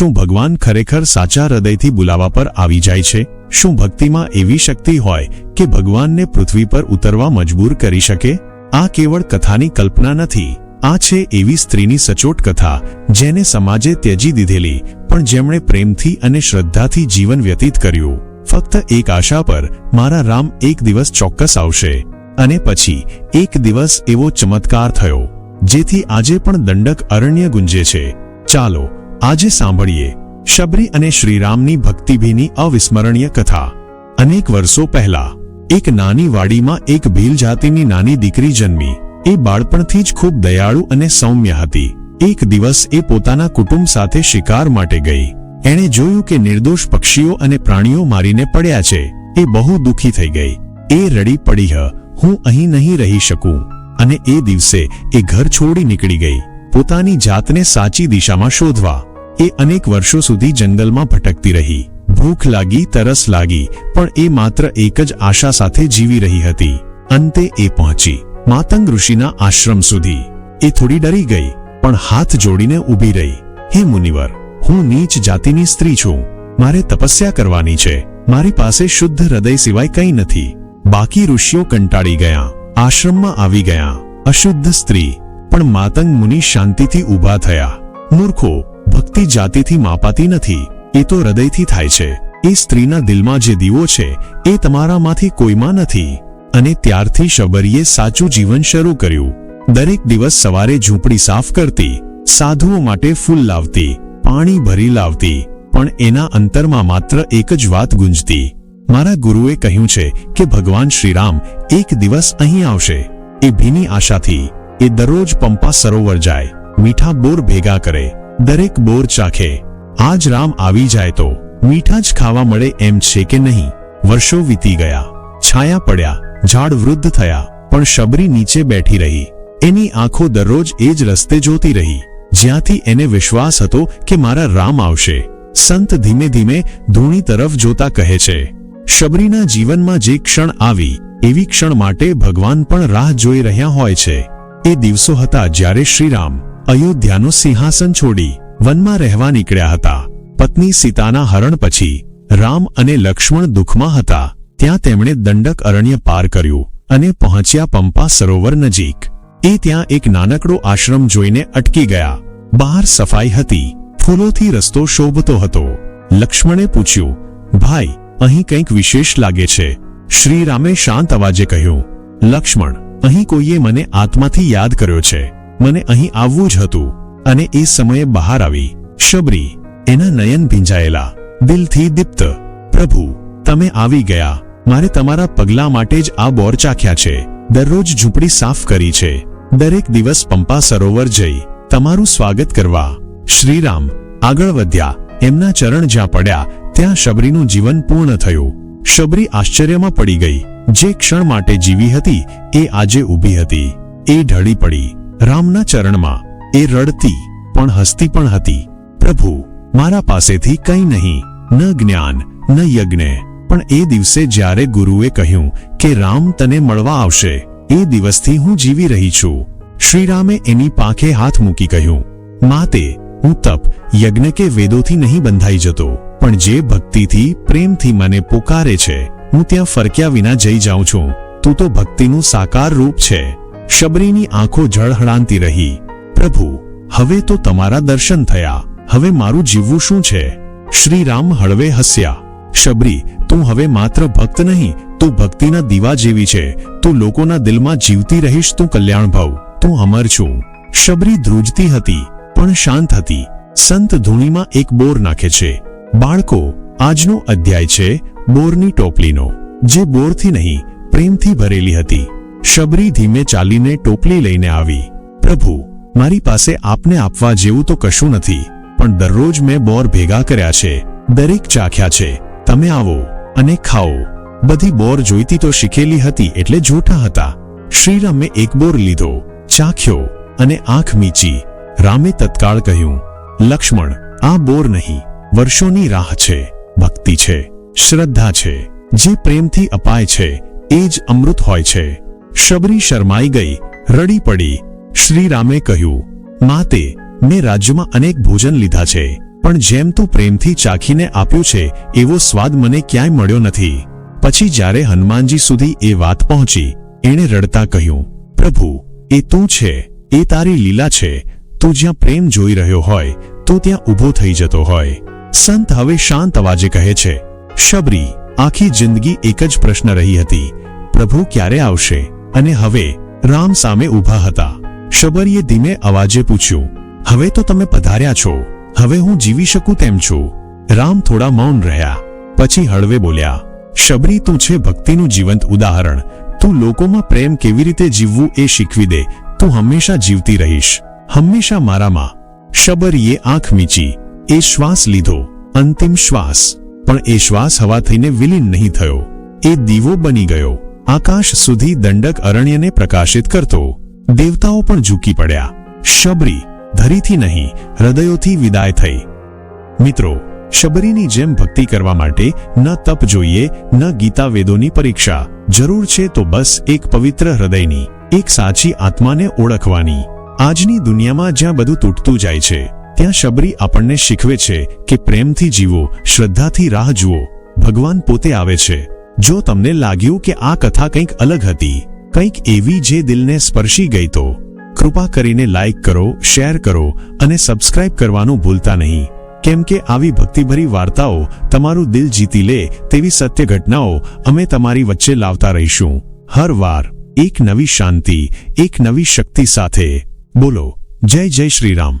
શું ભગવાન ખરેખર સાચા હૃદયથી બોલાવા પર આવી જાય છે? શું ભક્તિમાં એવી શક્તિ હોય કે ભગવાનને પૃથ્વી પર ઉતરવા મજબૂર કરી શકે? આ કેવળ કથાની કલ્પના નથી. આ છે એવી સ્ત્રીની સચોટ કથા, જેને સમાજે ત્યજી દીધેલી, પણ જેમણે પ્રેમથી અને શ્રદ્ધાથી જીવન વ્યતીત કર્યું. ફક્ત એક આશા પર, મારા રામ એક દિવસ ચોક્કસ આવશે. અને પછી, એક દિવસ એવો ચમત્કાર થયો, જેથી આજે પણ દંડક અરણ્ય ગુંજે છે. ચાલો આજે સાંભળીએ શબરી અને શ્રીરામની ભક્તિભીની અવિસ્મરણીય કથા. અનેક વર્ષો પહેલા, એક નાની વાડીમાં એક ભીલ જાતિની નાની દીકરી જન્મી. એ બાળપણથી જ ખૂબ દયાળુ અને સૌમ્ય હતી. એક દિવસ એ પોતાના કુટુંબ સાથે શિકાર માટે ગઈ. એણે જોયું કે નિર્દોષ પક્ષીઓ અને પ્રાણીઓ મારીને પડ્યા છે. એ બહુ દુઃખી થઈ ગઈ. એ રડી પડી હ, હું અહીં નહીં રહી શકું. અને એ દિવસે એ ઘર છોડી નીકળી ગઈ. પોતાની જાતને સાચી દિશામાં શોધવા. એ અનેક વર્ષો સુધી જંગલમાં ભટકતી રહી. ભૂખ લાગી, તરસ લાગી, પણ એ માત્ર એક જ આશા સાથે જીવી રહી હતી. અંતે એ પહોંચી. માતંગ ઋષિના આશ્રમ સુધી. એ થોડી ડરી ગઈ, પણ હાથ જોડીને ઊભી રહી. હે મુનિવર, હું નીચ જાતિની સ્ત્રી છું. મારે તપસ્યા કરવાની છે. મારી પાસે શુદ્ધ હૃદય સિવાય કંઈ નથી. બાકી ઋષિઓ કંટાળી ગયા. આશ્રમમાં આવી ગયા. અશુદ્ધ સ્ત્રી. પણ માતંગ મુનિ શાંતિથી ઊભા થયા. મૂર્ખો ભક્તિ જાતિથી માપાતી નથી, એ તો હૃદયથી થાય છે. એ સ્ત્રીના દિલમાં જે દીવો છે, એ તમારામાંથી કોઈમાં નથી. અને ત્યારથી શબરીએ સાચું જીવન શરૂ કર્યું. દરેક દિવસ સવારે ઝૂંપડી સાફ કરતી, સાધુઓ માટે ફૂલ લાવતી, પાણી ભરી લાવતી, પણ એના અંતરમાં માત્ર એક જ વાત ગુંજતી. મારા ગુરુએ કહ્યું છે કે ભગવાન શ્રીરામ એક દિવસ અહીં આવશે. એ ભીની આશાથી, એ દરરોજ પંપા સરોવર જાય, મીઠા બોર ભેગા કરે. દરેક બોર ચાખે. આજ રામ આવી જાય તો મીઠા જ ખાવા મળે એમ છે કે નહીં? વર્ષો વીતી ગયા. છાયા પડ્યા. ઝાડ વૃદ્ધ થયા. પણ શબરી નીચે બેઠી રહી. એની આંખો દરરોજ એ જ રસ્તે જોતી રહી. જ્યાંથી એને વિશ્વાસ હતો કે મારા રામ આવશે. સંત ધીમે ધીમે ધૂણી તરફ જોતા કહે છે, શબરીના જીવનમાં જે ક્ષણ આવી, એવી ક્ષણ માટે ભગવાન પણ રાહ જોઈ રહ્યા હોય છે. એ દિવસો હતા જ્યારે શ્રીરામ અયોધ્યાનું સિંહાસન છોડી વનમાં રહેવા નીકળ્યા હતા. પત્ની સીતાના હરણ પછી રામ અને લક્ષ્મણ દુઃખમાં હતા. ત્યાં તેમણે દંડક અરણ્ય પાર કર્યું અને પહોંચ્યા પંપા સરોવર નજીક. એ ત્યાં એક નાનકડો આશ્રમ જોઈને અટકી ગયા. બહાર સફાઈ હતી. ફૂલોથી રસ્તો શોભતો હતો. લક્ષ્મણે પૂછ્યું, ભાઈ, અહીં કંઈક વિશેષ લાગે છે. શ્રીરામે શાંત અવાજે કહ્યું, લક્ષ્મણ, અહીં કોઈએ મને આત્માથી યાદ કર્યો છે. મને અહીં આવવું જ હતું અને એ સમયે બહાર આવી. શબરી, એના નયન ભીંજાયેલા, દિલથી દીપ્ત, પ્રભુ, તમે આવી ગયા. મારે તમારા પગલા માટે જ આ બોર ચાખ્યા છે. દરરોજ ઝૂંપડી સાફ કરી છે. દરેક દિવસ પંપા સરોવર જઈ. તમારું સ્વાગત કરવા. શ્રીરામ, આગળ વધ્યા. એમના ચરણ જ્યાં પડ્યા, ત્યાં શબરીનું જીવન પૂર્ણ થયું. શબરી આશ્ચર્યમાં પડી ગઈ. જે ક્ષણ માટે જીવી હતી, એ આજે ઊભી હતી. એ ઢળી પડી. રામના ચરણમાં એ રડતી પણ હસતી પણ હતી. પ્રભુ, મારા પાસેથી કંઈ નહીં, ન જ્ઞાન, ન યજ્ઞ. પણ એ દિવસે જ્યારે ગુરુએ કહ્યું કે રામ તને મળવા આવશે, એ દિવસથી હું જીવી રહી છું. શ્રીરામે એની પાંખે હાથ મૂકી કહ્યું, માતે, હું તપ, યજ્ઞ કે વેદોથી નહીં બંધાઈ જતો, પણ જે ભક્તિથી, પ્રેમથી મને પોકારે છે, હું ત્યાં ફરક્યા વિના જઈ જાઉં છું. તું તો ભક્તિનું સાકાર રૂપ છે. શબરીની આંખો ઝળહળાંતી રહી. પ્રભુ, હવે તો તમારા દર્શન થયા. હવે મારું જીવવું શું છે? શ્રીરામ હળવે હસ્યા. શબરી, તું હવે માત્ર ભક્ત નહીં, તું ભક્તિના દીવા જેવી છે. તું લોકોના દિલમાં જીવતી રહીશ, તું કલ્યાણ ભાવ. તું અમર છું. શબરી ધ્રુજતી હતી, પણ શાંત હતી. સંત ધૂણીમાં એક બોર નાખે છે. બાળકો, આજનો અધ્યાય છે બોરની ટોપલીનો. જે બોરથી નહીં, પ્રેમથી ભરેલી હતી. શબરી ધીમે ચાલીને ટોપલી લઈને આવી. પ્રભુ, મારી પાસે આપને આપવા જેવું તો કશું નથી, પણ દરરોજ મેં બોર ભેગા કર્યા છે, દરેક ચાખ્યા છે. તમે આવો અને ખાઓ. બધી બોર જોઈતી તો શીખેલી હતી એટલે જૂઠા હતા. શ્રીરામે એક બોર લીધો, ચાખ્યો અને આંખ મીચી. રામે તત્કાળ કહ્યું, લક્ષ્મણ, આ બોર નહીં, વર્ષોની રાહ છે, ભક્તિ છે, શ્રદ્ધા છે, જે પ્રેમથી અપાય છે, એ જ અમૃત હોય છે. શબરી શરમાઈ ગઈ, રડી પડી. શ્રીરામે કહ્યું, માતે, મેં રાજ્યમાં અનેક ભોજન લીધા છે, પણ જેમ તું પ્રેમથી ચાખીને આપ્યું છે, એવો સ્વાદ મને ક્યાંય મળ્યો નથી. પછી જ્યારે હનુમાનજી સુધી એ વાત પહોંચી, એણે રડતા કહ્યું, પ્રભુ, એ તું છે, એ તારી લીલા છે, તું જ્યાં પ્રેમ જોઈ રહ્યો હોય, તો ત્યાં ઊભો થઈ જતો હોય. સંત હવે શાંત અવાજે કહે છે, શબરી, આખી જિંદગી એક જ પ્રશ્ન રહી હતી, પ્રભુ ક્યારે આવશે? અને હવે રામ સામે ઊભા હતા. શબરીએ ધીમે અવાજે પૂછ્યું, હવે તો તમે પધાર્યા છો. હવે હું જીવી શકું તેમ છું. રામ થોડા મૌન રહ્યા. પછી હળવે બોલ્યા, શબરી, તું છે ભક્તિનું જીવંત ઉદાહરણ. તું લોકોમાં પ્રેમ કેવી રીતે જીવવું એ શીખવી દે. તું હંમેશા જીવતી રહીશ. હંમેશા મારામાં. શબરીએ આંખ મીચી. એ શ્વાસ લીધો. અંતિમ શ્વાસ. પણ એ શ્વાસ હવા થઈને વિલીન નહીં થયો. એ દીવો બની ગયો. આકાશ સુધી દંડક અરણ્યને પ્રકાશિત કરતો. દેવતાઓ પણ ઝૂકી પડ્યા. શબરી, ધરીથી નહીં, હૃદયોથી વિદાય થઈ. મિત્રો, શબરીની જેમ ભક્તિ કરવા માટે ન તપ જોઈએ, ન ગીતા વેદોની પરીક્ષા. જરૂર છે તો બસ એક પવિત્ર હૃદયની, એક સાચી આત્માને ઓળખવાની. આજની દુનિયામાં જ્યાં બધું તૂટતું જાય છે, ત્યાં શબરી આપણને શીખવે છે કે પ્રેમથી જીવો, શ્રદ્ધાથી રાહ જુઓ. ભગવાન પોતે આવે છે. જો તમને લાગ્યું કે આ કથા કંઈક અલગ હતી, કંઈક એવી જે દિલને સ્પર્શી ગઈ તો, કૃપા કરીને લાઇક કરો, શેર કરો અને સબસ્ક્રાઇબ કરવાનું ભૂલતા નહીં. કેમ કે આવી ભક્તિભરી વાર્તાઓ તમારું દિલ જીતી લે તેવી સત્ય ઘટનાઓ અમે તમારી વચ્ચે લાવતા રહીશું. હર વાર, એક નવી શાંતિ, એક નવી શક્તિ સાથે. બોલો, જય જય શ્રી રામ